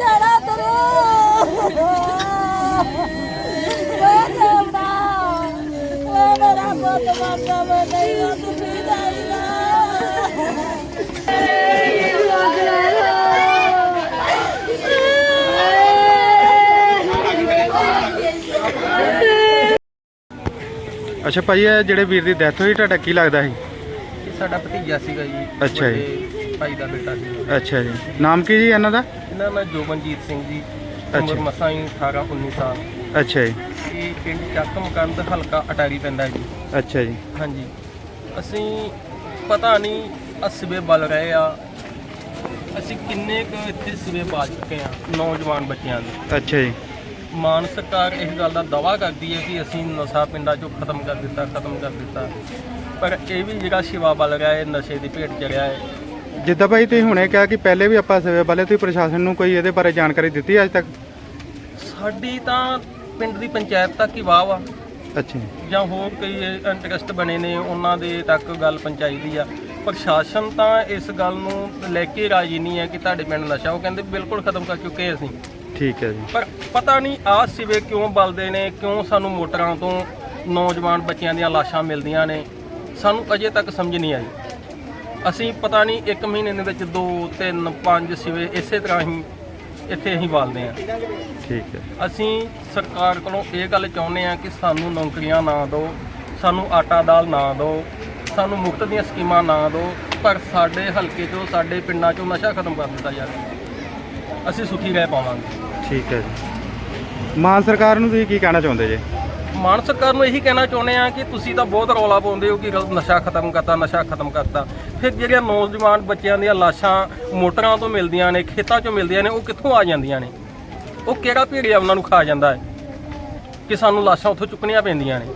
ਜਾਣਾ ਤਰੋ। ਓਏ ਅੱਛਾ ਭਾਈ ਇਹ ਜਿਹੜੇ ਵੀਰ ਦੀ ਡੈਥ ਹੋਈ ਤੁਹਾਡਾ ਕੀ ਲੱਗਦਾ ਸੀ? ਇਹ ਸਾਡਾ ਭਤੀਜਾ ਸੀਗਾ ਜੀ ਅੱਛਾ ਜੀ। ਵੱਡੇ ਭਾਈ ਦਾ ਬੇਟਾ ਸੀ। ਅੱਛਾ ਜੀ। ਨਾਮ ਕੀ ਜੀ ਇਹਨਾਂ ਦਾ? ਇਹਨਾਂ ਦਾ ਜੋਬਨਜੀਤ ਸਿੰਘ ਜੀ ਉਮਰ ਅੱਛਾ। ਮਸਾਂ ਹੀ 18 19 ਸਾਲ। ਅੱਛਾ ਜੀ। ਇਹ ਪਿੰਡ ਚੱਕਮਕੰਦ ਹਲਕਾ ਅਟਾਰੀ ਪੈਂਦਾ ਜੀ। ਅੱਛਾ ਜੀ। ਹਾਂਜੀ। ਅਸੀਂ ਪਤਾ ਨਹੀਂ ਅਸਵੇ ਬਲ ਰਹੇ ਆ। ਅਸੀਂ ਕਿੰਨੇ ਕੁ ਇੱਥੇ ਸਿਵੇ ਪਾ ਚੁੱਕੇ ਆ ਨੌਜਵਾਨ ਬੱਚਿਆਂ ਦੇ। ਅੱਛਾ ਜੀ। ਮਾਨ ਸਰਕਾਰ ਇਸ ਗੱਲ ਦਾ ਦਾਵਾ ਕਰਦੀ ਹੈ ਕਿ ਅਸੀਂ ਨਸ਼ਾ ਪਿੰਡਾਂ 'ਚੋਂ ਖਤਮ ਕਰ ਦਿੱਤਾ ਖਤਮ ਕਰ ਦਿੱਤਾ। ਪਰ ਇਹ ਵੀ ਜਿਹੜਾ ਸ਼ਿਵਾ ਬਲ ਰਿਹਾ ਹੈ ਨਸ਼ੇ ਦੀ ਭੇਟ ਚੜਿਆ ਹੈ ਜਿੱਦਾਂ ਭਾਈ ਤੁਸੀਂ ਹੁਣੇ ਕਿਹਾ ਕਿ ਪਹਿਲੇ ਵੀ ਆਪਾਂ ਸਵੇ ਵਾਲੇ ਤੁਸੀਂ ਪ੍ਰਸ਼ਾਸਨ ਨੂੰ ਕੋਈ ਇਹਦੇ ਬਾਰੇ ਜਾਣਕਾਰੀ ਦਿੱਤੀ ਅੱਜ ਤੱਕ? ਸਾਡੀ ਤਾਂ ਪਿੰਡ ਦੀ ਪੰਚਾਇਤ ਤੱਕ ਹੀ ਵਾਹ ਵਾ। ਅੱਛਾ ਜੀ। ਜਾਂ ਹੋਰ ਕਈ ਇੰਟਰਸਟ ਬਣੇ ਨੇ ਉਹਨਾਂ ਦੇ ਤੱਕ ਗੱਲ ਪਹੁੰਚਾਈ ਦੀ ਆ। ਪ੍ਰਸ਼ਾਸਨ ਤਾਂ ਇਸ ਗੱਲ ਨੂੰ ਲੈ ਕੇ ਰਾਜੀ ਨਹੀਂ ਹੈ ਕਿ ਤੁਹਾਡੇ ਪਿੰਡ ਨਸ਼ਾ ਉਹ ਕਹਿੰਦੇ ਬਿਲਕੁਲ ਖਤਮ ਕਰ ਚੁੱਕੇ ਅਸੀਂ। ਠੀਕ ਹੈ ਜੀ। ਪਰ ਪਤਾ ਨਹੀਂ ਆਹ ਸਿਵੇ ਕਿਉਂ ਬਲਦੇ ਨੇ ਕਿਉਂ ਸਾਨੂੰ ਮੋਟਰਾਂ ਤੋਂ ਨੌਜਵਾਨ ਬੱਚਿਆਂ ਦੀਆਂ ਲਾਸ਼ਾਂ ਮਿਲਦੀਆਂ ਨੇ ਸਾਨੂੰ ਅਜੇ ਤੱਕ ਸਮਝ ਨਹੀਂ ਆਈ। ਅਸੀਂ ਪਤਾ ਨਹੀਂ ਇੱਕ ਮਹੀਨੇ ਦੇ ਵਿੱਚ 2 3 5 ਸਿਵੇ ਇਸੇ ਤਰ੍ਹਾਂ ਹੀ ਇੱਥੇ ਅਸੀਂ ਬਾਲਦੇ ਹਾਂ। ਠੀਕ ਹੈ। ਅਸੀਂ ਸਰਕਾਰ ਕੋਲੋਂ ਇਹ ਗੱਲ ਚਾਹੁੰਦੇ ਆ ਕਿ ਸਾਨੂੰ ਨੌਕਰੀਆਂ ਨਾ ਦਿਓ ਸਾਨੂੰ ਆਟਾ ਦਾਲ ਨਾ ਦਿਓ ਸਾਨੂੰ ਮੁਫਤ ਦੀਆਂ ਸਕੀਮਾਂ ਨਾ ਦਿਓ ਪਰ ਸਾਡੇ ਹਲਕੇ 'ਚੋਂ ਸਾਡੇ ਪਿੰਡਾਂ 'ਚੋਂ ਨਸ਼ਾ ਖਤਮ ਕਰ ਦਿੱਤਾ ਜਾਵੇ। ਅਸੀਂ ਸੁਖੀ ਰਹਿ ਪਾਵਾਂਗੇ। ਠੀਕ ਹੈ ਜੀ। ਮਾਨ ਸਰਕਾਰ ਨੂੰ ਤੁਸੀਂ ਕੀ ਕਹਿਣਾ ਚਾਹੁੰਦੇ ਜੇ? ਮਾਨ ਸਰਕਾਰ ਨੂੰ ਇਹੀ ਕਹਿਣਾ ਚਾਹੁੰਦੇ ਆ ਕਿ ਤੁਸੀਂ ਤਾਂ ਬਹੁਤ ਰੌਲਾ ਪਾਉਂਦੇ ਹੋ ਕਿ ਨਸ਼ਾ ਖਤਮ ਕਰਤਾ ਨਸ਼ਾ ਖਤਮ ਕਰਤਾ। ਫਿਰ ਜਿਹੜੀਆਂ ਨੌਜਵਾਨ ਬੱਚਿਆਂ ਦੀਆਂ ਲਾਸ਼ਾਂ ਮੋਟਰਾਂ ਤੋਂ ਮਿਲਦੀਆਂ ਨੇ ਖੇਤਾਂ 'ਚੋਂ ਮਿਲਦੀਆਂ ਨੇ ਉਹ ਕਿੱਥੋਂ ਆ ਜਾਂਦੀਆਂ ਨੇ? ਉਹ ਕਿਹੜਾ ਭੀੜਿਆ ਉਹਨਾਂ ਨੂੰ ਖਾ ਜਾਂਦਾ ਹੈ ਕਿ ਸਾਨੂੰ ਲਾਸ਼ਾਂ ਉੱਥੋਂ ਚੁੱਕਣੀਆਂ ਪੈਂਦੀਆਂ ਨੇ?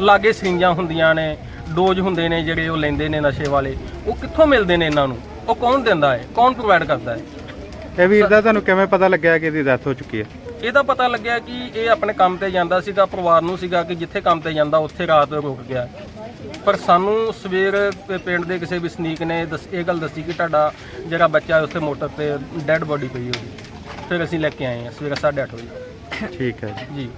ਲਾਗੇ ਸਿੰਜਾਂ ਹੁੰਦੀਆਂ ਨੇ ਡੋਜ਼ ਹੁੰਦੇ ਨੇ ਜਿਹੜੇ ਉਹ ਲੈਂਦੇ ਨੇ ਨਸ਼ੇ ਵਾਲੇ। ਉਹ ਕਿੱਥੋਂ ਮਿਲਦੇ ਨੇ ਇਹਨਾਂ ਨੂੰ? ਉਹ ਕੌਣ ਦਿੰਦਾ ਹੈ? ਕੌਣ ਪ੍ਰੋਵਾਈਡ ਕਰਦਾ ਹੈ? ਇਹ ਵੀਰ ਦਾ ਤੁਹਾਨੂੰ ਕਿਵੇਂ ਪਤਾ ਲੱਗਿਆ ਕਿ ਇਹਦੀ ਡੈਥ ਹੋ ਚੁੱਕੀ ਹੈ? ਇਹਦਾ ਪਤਾ ਲੱਗਿਆ ਕਿ ਇਹ ਆਪਣੇ ਕੰਮ ਤੇ ਜਾਂਦਾ ਸੀਗਾ ਪਰਿਵਾਰ ਨੂੰ ਸੀਗਾ ਕਿ ਜਿੱਥੇ ਕੰਮ ਤੇ ਜਾਂਦਾ ਉੱਥੇ ਰਾਤ ਰੁਕ ਗਿਆ। ਪਰ ਸਾਨੂੰ ਸਵੇਰ ਪ- ਪਿੰਡ ਦੇ ਕਿਸੇ ਵਸਨੀਕ ਨੇ ਦੱਸ ਇਹ ਗੱਲ ਦੱਸੀ ਕਿ ਤੁਹਾਡਾ ਜਿਹੜਾ ਬੱਚਾ ਹੈ ਉੱਥੇ ਮੋਟਰ ਤੇ ਡੈੱਡ ਬੋਡੀ ਪਈ ਹੋਈ। ਫਿਰ ਅਸੀਂ ਲੈ ਕੇ ਆਏ ਹਾਂ ਸਵੇਰੇ 8:30 ਵਜੇ। ਠੀਕ ਹੈ ਜੀ। ਜੀ।